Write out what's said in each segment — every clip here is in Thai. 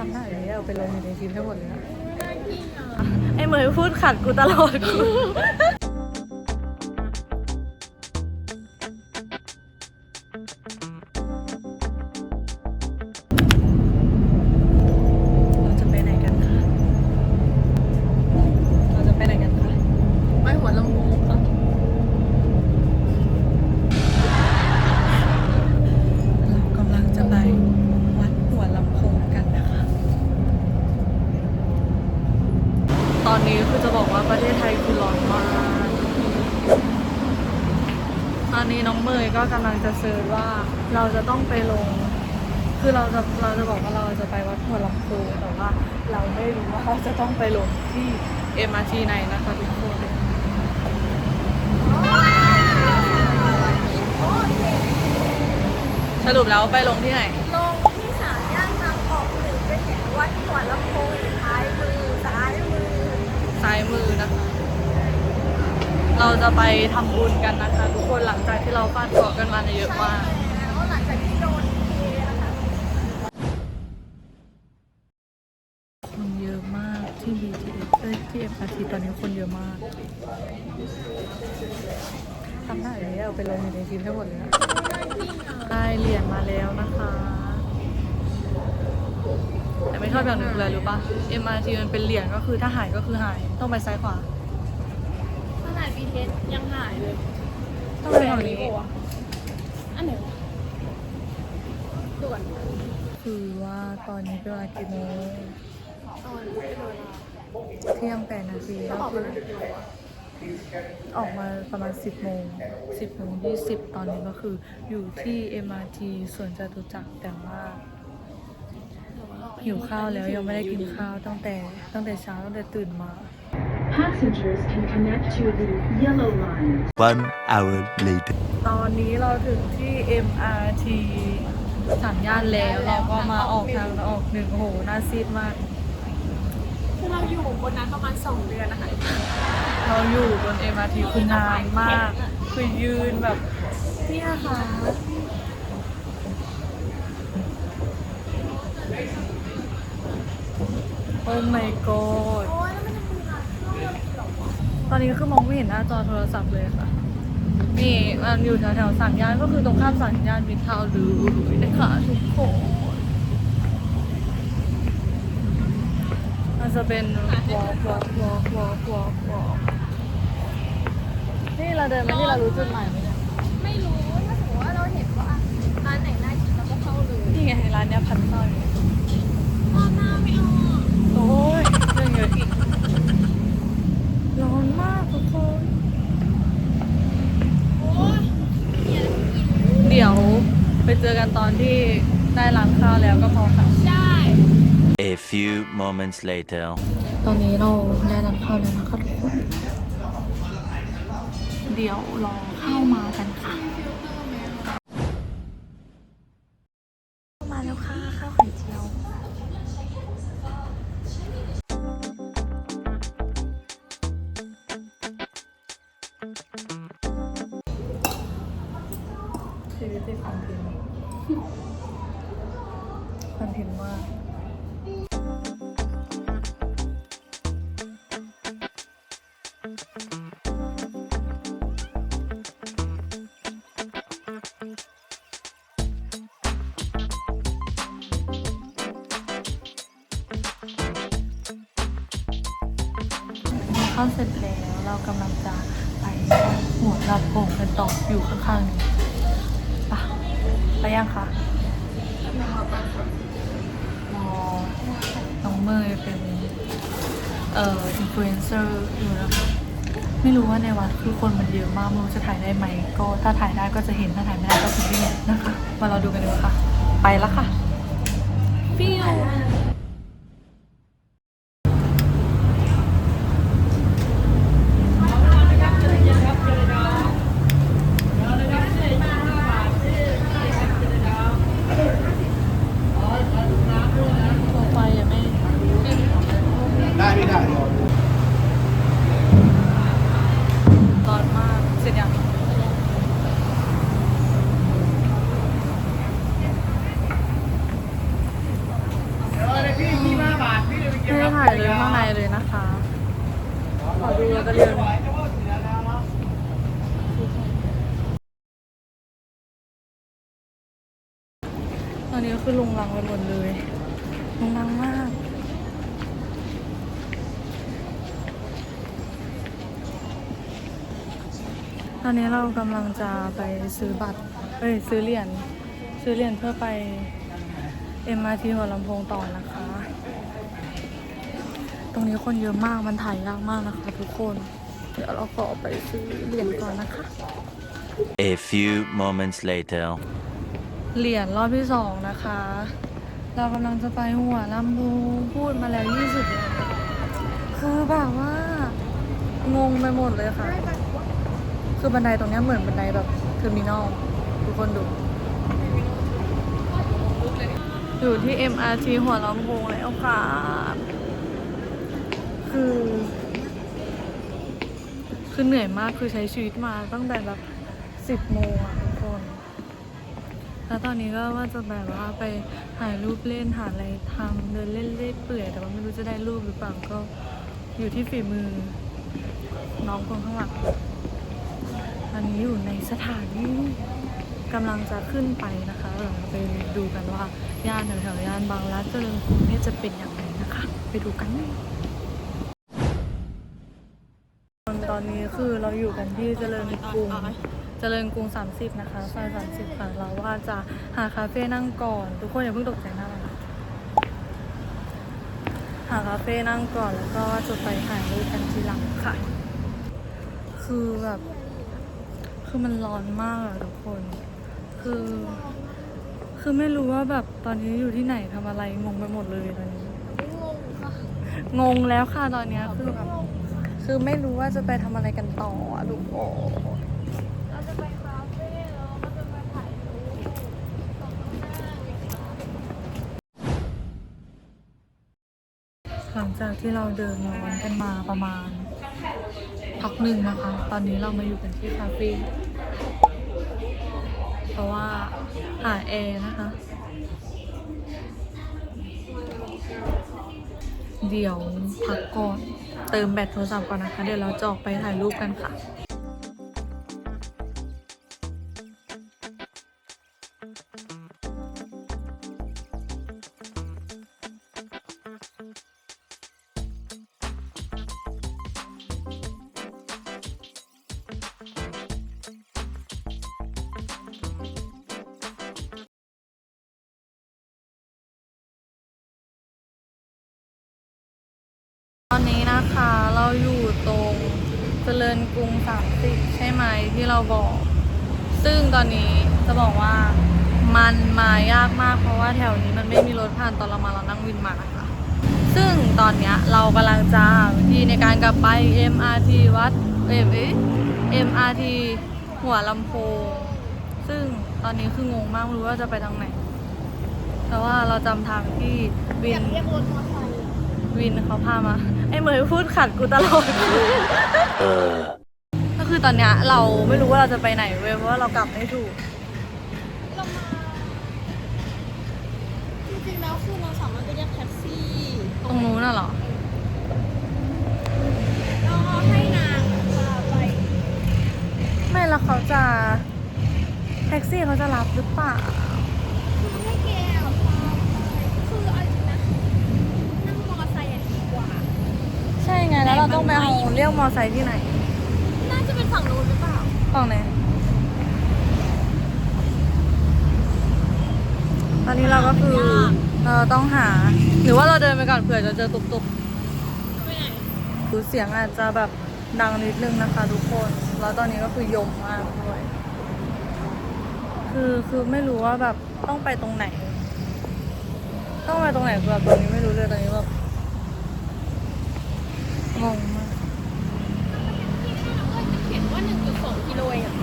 ทำได้าอยเอาไปลงอยู่ในคลิปทั้งหมดเลยนะไอ้เหมยพูดขัดกูตลอดกู เมยก็กำลังจะเซิร์ชว่าเราจะต้องไปลง คือเราจะเราจะบอกว่าเราจะไปวัดหัวลำโพงแต่ว่าเราไม่รู้ว่าเราจะต้องไปลงที่ MRT ไหนนะคะทุกคนสรุปแล้วไปลงที่ไหน ลงที่สามย่านทางออกหนึ่งไปเห็นวัดหัวลำโพงอยู่ท้ายมือซ้ายมือ ซ้ายมือนะคะ เราจะไปทำบุญกันนะคะ ทุกคนหลังจากที่เราฟาดเคราะกันมาเยอะมากหลังจากที่โดนเทนะคนเยอะมากที่ BTS เอ้ยที่ MRT ตอนนี้คนเยอะมากทำได้เลยเอาไปลงอยู่ในคลิปทั้งหมดเลยนะได้เหรียญมาแล้วนะคะแต่ไม่ชอบอย่างหนึ่งคืออะไรรู้ปะ MRT มันเป็นเหรียญก็คือถ้าหายก็คือหายต้องไปซ้ายขวาาดบีเทสยังหายเลยต้องไปแถวนี้อันไหนวะด่วนคือว่าตอนนี้เป็นเวลากี่โมงตอนนี้เลยเที่ยงแปดนาทีต้ก็คือออกมาประมาณ 10โมง10โมง20 ตอนนี้ก็คืออยู่ที่ MRT สวนจตุจักรแต่ว่าหิวข้าวแล้วยังไม่ได้กินข้าวตั้งแต่ตั้งแต่เช้าตั้งแต่ตื่นมา Passengers can connect to the Yellow Line. One hour later. ตอนนี้เราถึงที่ MRT สามย่านแล้วเราก็มาออกทางออกหนึ่งโอ้โหน่าซีดมากคือเราอยู่บนนั้นประมาณ2เดือนนะคะเราอยู่บน MRT คือนานมาก คือยืนแบบเนี่ยค่ะโอ้ my god ตอนนี้คือมองไม่เห็นหน้าจอโทรศัพท์เลยค่ะ นี่มันอยู่แถวๆสามย่านก็คือตรงข้ามสามย่านมิตรทาวน์เลยนะคะทุกคนมันจะเป็นวอล์กวอล์กวอล์กวอล์กวอล์กวอล์กนี่เราเดินมาที่เรารู้จุดหมายไหมเนี่ยไม่รู้ถ้าสมมติว่าเราเห็นว่าร้านไหนน่ากินเราก็เข้าเลยนี่ไงร้านเนี้ยพันต้อยรอบหน้าไม่เอาอะโอ้ยเรื่องเยอะอีกร้อน มากทุกคนโอ้ยเนี่ยเดี๋ยวไปเจอกันตอนที่ได้ร้านข้าวแล้วก็พอค่ะใช่ A few moments later. ตอนนี้เราได้ร้านข้าวแล้วนะคะทุกคน เดี๋ยวรอ ชีวิตที่คอนเทนต์คอนเทนต์มากข้าวเสร็จแล้วเรากำลังจะ ไปหัวลำโพงกันต่ออยู่ข้างๆนี้ปะไปยังคะรอน้องเมยเป็น เอ่ออินฟลูเอนเซอร์อยู่นะคะไม่รู้ว่าในวัดคือคนมันเยอะมากไม่รู้จะถ่ายได้ไหม ก็ถ้าถ่ายได้ก็จะเห็นถ้าถ่ายไม่ได้ก็คือไม่เห็นนะคะ มาเราดูกันดีกว่าค่ะ ไปแล้วค่ะฟิว ได้ไม่ได้ร้อนมากเสร็จยังไม่ถ่ายเลยข้างในเลยนะคะขอดูกันเลยตอนนี้ก็คือลงรังกันหมดเลยลงรังมาก อนนี้เรากำลังจะไปซื้อบัตร เอ้ยซื้อเหรียญ ซื้อเหรียญเพื่อไป MRT หัวลำโพงต่อนะคะ ตรงนี้คนเยอะมาก มันถ่ายยากมากนะคะทุกคน เดี๋ยวเราขอไปซื้อเหรียญก่อนนะคะ A few moments later. เหรียญรอบที่สองนะคะ เรากำลังจะไปหัวลำพูพูดมาแล้ว 20เลยคือแบบว่างงไปหมดเลยค่ะ คือบันไดตรงนี้เหมือนบันไดแบบเทอร์มินอลทุกคนดู อยู่ที่ MRT หัวลำโพงแล้วค่ะ คือ คือเหนื่อยมากคือใช้ชีวิตมาตั้งแต่แบบสิบโมงอะทุกคน แล้วตอนนี้ก็ว่าจะแบบว่าไปถ่ายรูปเล่นหาอะไรทำเดินเล่นเล่นเปื่อย แต่ว่าไม่รู้จะได้รูปหรือเปล่าก็อยู่ที่ฝีมือน้องคนข้างหลัง อนนี้อยู่ในสถานีกำลังจะขึ้นไปนะคะ เราไปดูกันว่าย่านแถวๆย่านบางรักเจริญกรุงเนี่ยจะเป็นอย่างไรนะคะ ไปดูกันตอนนี้คือเราอยู่กันที่เจริญกรุงเจริญกรุง 30 นะคะซอย30 ค่ะ เราว่าจะหาคาเฟ่นั่งก่อน ทุกคนอย่าเพิ่งตกใจนะหาคาเฟ่นั่งก่อนแล้วก็จะไปถ่ายรูปกันทีหลังค่ะ คือแบบ คือมันร้อนมากอะทุกคน คือ คือไม่รู้ว่าแบบตอนนี้อยู่ที่ไหนทำอะไรงงไปหมดเลยตอนนี้ งงค่ะงงแล้วค่ะตอนเนี้ยคือแบบคือไม่รู้ว่าจะไปทำอะไรกันต่ออะทุกคนเราจะไปคาเฟ่แล้วเราก็จะไปถ่ายรูปตรงข้างหน้าเลยค่ะหลังจากที่เราเดินย้อนกันมาประมาณ พักหนึ่งนะคะ ตอนนี้เรามาอยู่กันที่คาเฟ่เพราะว่าหาแอร์นะคะ เดี๋ยวพักก่อน เติมแบตโทรศัพท์ก่อนนะคะ เดี๋ยวเราจะออกไปถ่ายรูปกันค่ะ อนนี้นะคะเราอยู่ตรงเจริญกรุงสามสิบใช่ไหมที่เราบอก ซึ่งตอนนี้จะบอกว่ามันมายากมากเพราะว่าแถวนี้มันไม่มีรถผ่านตอนเรามาเรานั่งวินมานะคะซึ่งตอนเนี้ยเรากำลังจะหาวิธีในการกลับไป MRT วัดเอยเอ้ย MRT หัวลำโพง ซึ่งตอนนี้คืองงมากไม่รู้ว่าจะไปทางไหน แต่ว่าเราจำทางที่วิอยานกเรียกรถมอเตอร์ไซค์วินเขาพามา ไอ้เหมยพูดขัดกูตลอด ก็คือตอนเนี้ยเราไม่รู้ว่าเราจะไปไหนเว้ยเพราะว่าเรากลับไม่ถูก เรามาจริงๆแล้วคือเราสามารถไปเรียกแท็กซี่ตรงนู้นน่ะเหรอแล้วก็ให้นางพาไปไม่แล้วเขาจะ แท็กซี่เขาจะรับหรือเปล่า คือให้แกอะพาไปคือเอาจริงนะนั่งมอเตอร์ไซค์อะดีกว่า ใช่ไงแล้วเราต้องไปเอาเรียกมอไซค์ที่ไหน น่าจะเป็นฝั่งนู้นหรือเปล่าฝั่งไหน ตอนนี้เราก็คือเราต้องหา หรือว่าเราเดินไปก่อนเผื่อจะเจอตุกตุกไปไหนคือเสียงอาจจะแบบดังนิดนึงนะคะทุกคน แล้วตอนนี้ก็คือยมมากด้วย คือคือไม่รู้ว่าแบบต้องไปตรงไหน ต้องไปตรงไหนแบบตรงนี้ไม่รู้เลยตอนนี้แบบ งงมาก เขียนว่า 1.2กิโลเองอะ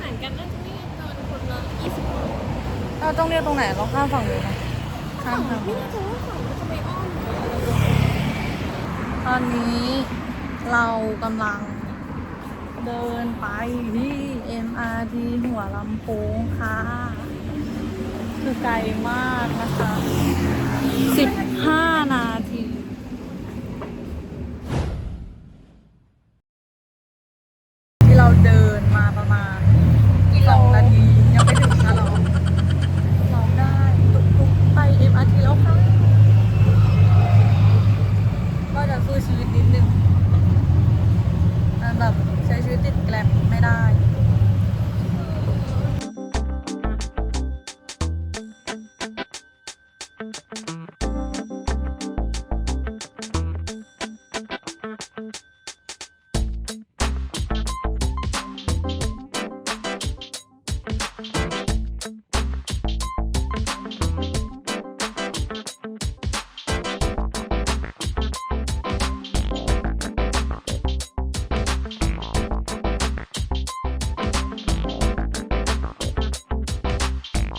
ห่างกันน่าจะไม่เกินคนละ20โลเราต้องเรียกตรงไหนเราข้ามฝั่งนู้นนะข้ามทางไม่แน่ใจว่าฝั่งมันจะไปอ้อมหรืออะไรตอนนี้เรากำลังเดินไปที่ MRT หัวลำโพงค่ะ คือไกลมากนะคะสิบ5นา